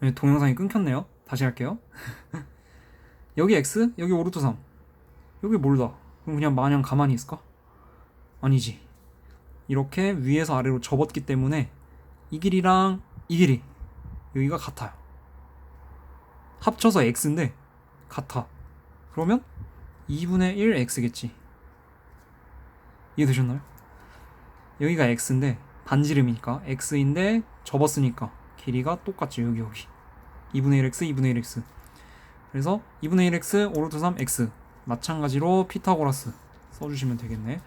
네, 동영상이 끊겼네요. 다시 할게요. 여기 x, 여기 오르트 3. 여기 몰라. 그럼 그냥 마냥 가만히 있을까? 아니지. 이렇게 위에서 아래로 접었기 때문에 이 길이랑 이 길이 여기가 같아요. 합쳐서 x인데 같아. 그러면 2분의 1 x겠지. 이해되셨나요? 여기가 x인데 반지름이니까 x인데 접었으니까 길이가 똑같죠 여기 여기. 2분의 1x 2분의 1x 그래서 2분의 1x 오르트 3x 마찬가지로 피타고라스 써주시면 되겠네.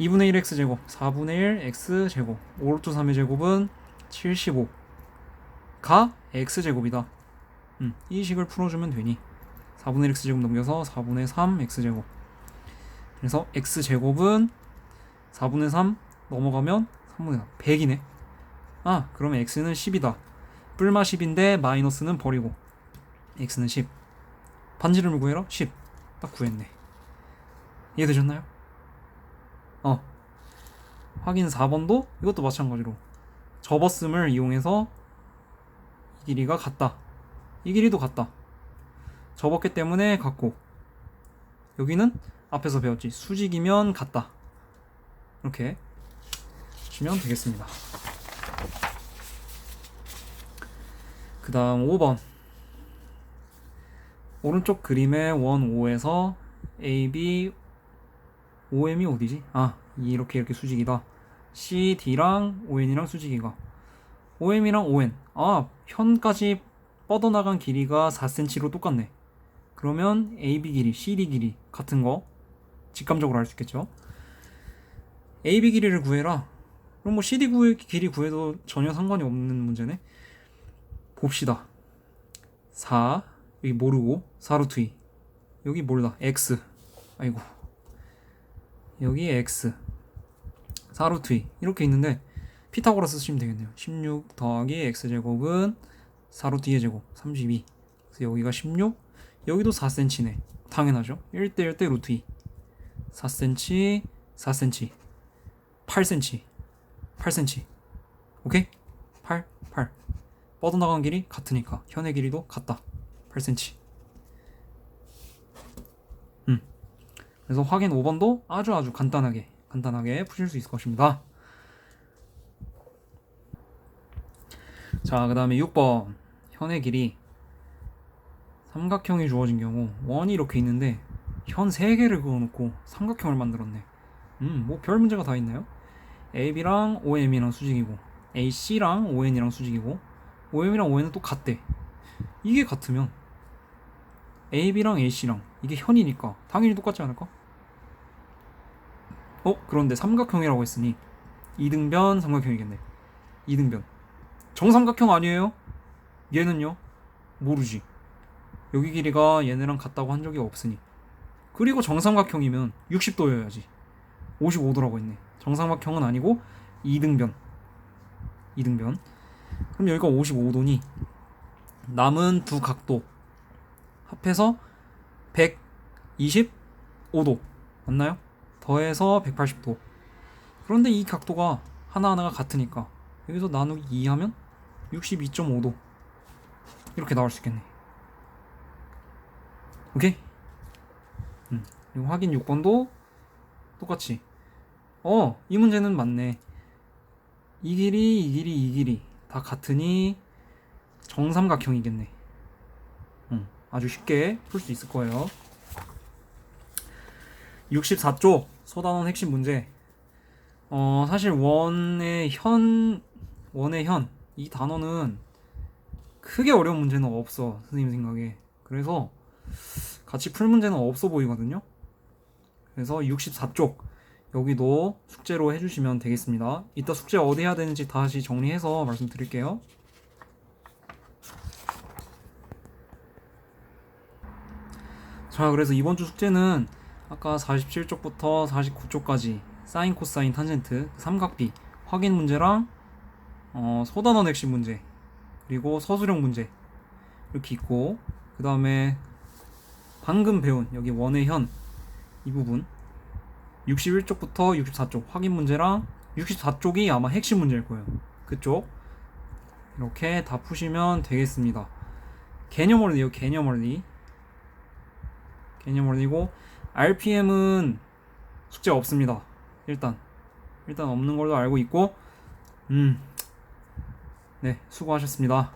2분의 1x 제곱 4분의 1 x 제곱. 오르트 3의 제곱은 75가 x 제곱이다. 음, 이 식을 풀어주면 되니. 4분의 1 x 제곱 넘겨서 4분의 3 x 제곱. 그래서 x 제곱은 4분의 3 넘어가면 3분의 3 100이네 아 그러면 x는 10이다. 뿔마 10인데 마이너스는 버리고 x는 10 반지름을 구해라? 10딱 구했네. 이해되셨나요? 어. 확인 4번도 이것도 마찬가지로 접었음을 이용해서 이 길이가 같다. 이 길이도 같다. 접었기 때문에 같고 여기는 앞에서 배웠지. 수직이면 같다. 이렇게 주면 되겠습니다 그 다음 5번. 오른쪽 그림의 원 5에서 AB OM이 어디지? 아 이렇게 이렇게 수직이다. C, D랑 ON이랑 수직이가 OM이랑 ON 아 현까지 뻗어나간 길이가 4cm로 똑같네. 그러면 AB 길이, CD 길이 같은 거 직감적으로 알 수 있겠죠? AB 길이를 구해라. 그럼 뭐 CD 길이 구해도 전혀 상관이 없는 문제네 봅시다. 4 여기 모르고 4루트 2 여기 몰라. X. 아이고. 여기 x. 4루트 2 이렇게 있는데 피타고라스 쓰시면 되겠네요. 16 더하기 x제곱은 4루트 2의 제곱 32 그래서 여기가 16 여기도 4cm네. 당연하죠? 1대 1대 루트 2 4cm 4cm 8cm 8cm 오케이? 8 8 뻗어나간 길이 같으니까 현의 길이도 같다. 8cm 음. 그래서 확인 5번도 아주 아주 간단하게 간단하게 푸실 수 있을 것입니다. 자 그 다음에 6번. 현의 길이 삼각형이 주어진 경우 원이 이렇게 있는데 현 3개를 그어 놓고 삼각형을 만들었네. 음 뭐 별 문제가 다 있나요? AB랑 OM이랑 수직이고 AC랑 ON이랑 수직이고 OM이랑 ON은 또 같대. 이게 같으면 AB랑 AC랑 이게 현이니까 당연히 똑같지 않을까? 어? 그런데 삼각형이라고 했으니 이등변 삼각형이겠네. 이등변. 정삼각형 아니에요? 얘는요? 모르지. 여기 길이가 얘네랑 같다고 한 적이 없으니. 그리고 정삼각형이면 60도여야지. 55도라고 했네. 정삼각형은 아니고 이등변. 이등변 그럼 여기가 55도니 남은 두 각도 합해서 125도 맞나요? 더해서 180도 그런데 이 각도가 하나하나가 같으니까 여기서 나누기 2 하면 62.5도 이렇게 나올 수 있겠네 오케이? 음, 그리고 확인 6번도 똑같이 어, 이 문제는 맞네. 이 길이, 이 길이, 이 길이 다 같으니 정삼각형이겠네. 음, 아주 쉽게 풀 수 있을 거예요. 64쪽 소단원 핵심 문제. 어, 사실 원의 현, 원의 현, 이 단어는 크게 어려운 문제는 없어, 선생님 생각에. 그래서 같이 풀 문제는 없어 보이거든요. 그래서 64쪽 여기도 숙제로 해주시면 되겠습니다. 이따 숙제 어디 해야 되는지 다시 정리해서 말씀드릴게요. 자, 그래서 이번 주 숙제는 아까 47쪽부터 49쪽까지 사인, 코사인, 탄젠트, 삼각비 확인 문제랑 어, 소단원 핵심 문제 그리고 서술형 문제 이렇게 있고 그 다음에 방금 배운 여기 원의 현 이 부분 61쪽부터 64쪽 확인 문제랑 64쪽이 아마 핵심 문제일 거예요. 그쪽 이렇게 다 푸시면 되겠습니다. 개념 원리요, 개념 원리. 개념 원리고 RPM은 숙제 없습니다. 일단 일단 없는 걸로 알고 있고 음. 네, 수고하셨습니다.